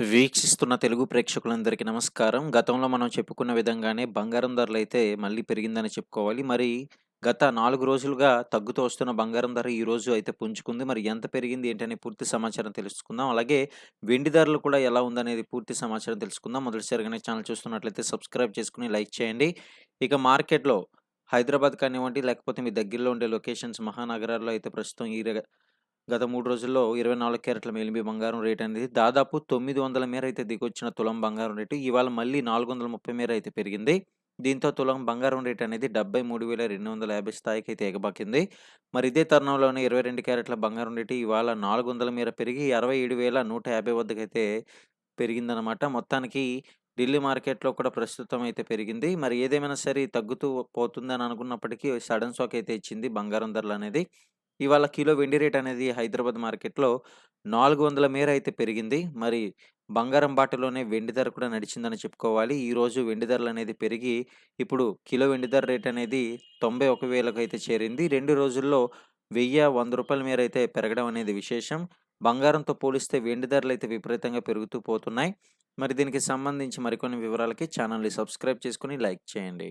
వీక్షిస్తున్న తెలుగు ప్రేక్షకులందరికీ నమస్కారం. గతంలో మనం చెప్పుకున్న విధంగానే బంగారం ధరలు అయితే మళ్ళీ పెరిగిందని చెప్పుకోవాలి. మరి గత నాలుగు రోజులుగా తగ్గుతూ వస్తున్న బంగారం ధర ఈరోజు అయితే పుంజుకుంది. మరి ఎంత పెరిగింది ఏంటనే పూర్తి సమాచారం తెలుసుకుందాం. అలాగే వెండి ధరలు కూడా ఎలా ఉందనేది పూర్తి సమాచారం తెలుసుకుందాం. మొదటిసారిగా ఛానల్ చూస్తున్నట్లయితే సబ్స్క్రైబ్ చేసుకుని లైక్ చేయండి. ఇక మార్కెట్‌లో హైదరాబాద్ కానివ్వండి, లేకపోతే మీ దగ్గరలో ఉండే లొకేషన్స్ మహానగరాల్లో అయితే ప్రస్తుతం ఈ రగ గత మూడు రోజుల్లో 24 క్యారెట్ల మేలిమి బంగారం రేట్ అనేది దాదాపు 900 మేర అయితే దిగొచ్చిన తులం బంగారం రేటు ఇవాళ మళ్ళీ 430 మేర అయితే పెరిగింది. దీంతో తులం బంగారం రేట్ అనేది 73,250 స్థాయికి అయితే ఎగబాకింది. మరి ఇదే తరుణంలోనే 22 క్యారెట్ల బంగారం రేటు ఇవాళ 400 మేర పెరిగి 67,150 వద్దకైతే పెరిగిందనమాట. మొత్తానికి ఢిల్లీ మార్కెట్‌లో కూడా ప్రస్తుతం అయితే పెరిగింది. మరి ఏదేమైనా సరే తగ్గుతూ పోతుందని అనుకున్నప్పటికీ సడన్ షాక్ అయితే ఇచ్చింది బంగారం ధరలు అనేది ఇవాళ కిలో వెండి రేట్ అనేది హైదరాబాద్ మార్కెట్‌లో 400 మేర అయితే పెరిగింది. మరి బంగారం బాటలోనే వెండి ధర కూడా నడిచిందని చెప్పుకోవాలి. ఈరోజు వెండి ధరలు అనేది పెరిగి ఇప్పుడు కిలో వెండి ధర రేట్ అనేది 91,000కు అయితే చేరింది. రెండు రోజుల్లో వెయ్యి వంద రూపాయల మేర అయితే పెరగడం అనేది విశేషం. బంగారంతో పోలిస్తే వెండి ధరలు అయితే విపరీతంగా పెరుగుతూ పోతున్నాయి. మరి దీనికి సంబంధించి మరికొన్ని వివరాలకి ఛానల్‌ని సబ్స్క్రైబ్ చేసుకొని లైక్ చేయండి.